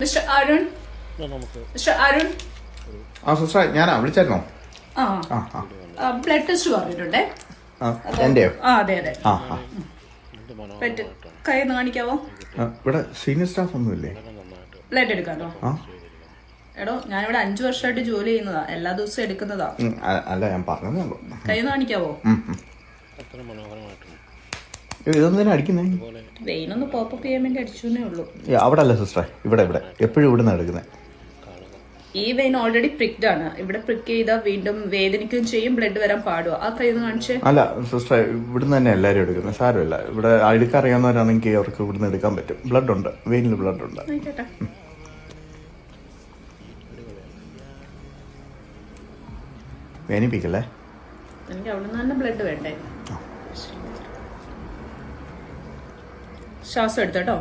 Mister Arun? Mister Arun? ആ sister ഞാനാ വിളിച്ചായിരുന്നോ? ആ ബ്ലഡ് ടെസ്റ്റ് പറഞ്ഞിട്ടുണ്ടേ. ആ എന്റെയോ? ആ അതെ അതെ. കൈ ഒന്ന് കാണിക്കാവോ? ഇവിടെ സീനിയർ സ്റ്റാഫ് ഒന്നുമില്ലേ? ബ്ലഡ് എടുക്കാനോ ആ. എടോ ഞാനിവിടെ അഞ്ചു വർഷമായിട്ട് ജോലി ചെയ്യുന്നതാ. എല്ലാ ദിവസവും എടുക്കുന്നതാ. അല്ല ഞാൻ പറഞ്ഞതേ ഉള്ളൂ. കൈ കാണിക്കാവോ? അടിക്കുന്നേ? വെയിൻ ഒന്ന് പോപ്പപ്പ് ചെയ്യാൻ വേണ്ടി അടിച്ചേ ഉള്ളൂ. ഏ, അവിടെ അല്ല സിസ്റ്ററെ ഇവിടെ ഇവിടെ. എപ്പോഴും ഇവിടെ നിന്ന് എടുക്കുന്നത് ഈ വെയിൻ ഓൾറെഡി പ്രിക്ഡ് ആണ്. ഇവിടെ പ്രിക്ക് ചെയ്താൽ വീണ്ടും വേദനിക്കുകയും ചെയ്യും ബ്ലഡ് വരാൻ പാടുക ആ കൈ ഒന്ന് കാണിച്ചേ. അല്ല സിസ്റ്റർ ഇവിടുന്ന് തന്നെ എല്ലാവരും എടുക്കുന്നത് സാരമില്ല. ഇവിടെ എടുക്കറിയാവുന്നവരാണെങ്കിൽ അവർക്ക് ഇവിടുന്ന് എടുക്കാൻ പറ്റും. ബ്ലഡ് ഉണ്ട്. വെയിനിൽ ബ്ലഡ് ഉണ്ട്. വേനിപ്പിക്കല്ലേ? എനിക്ക് അവിടെ നിന്ന് തന്നെ ബ്ലഡ് വേണ്ടേ? ശ്വാസം എടുത്തോട്ടോ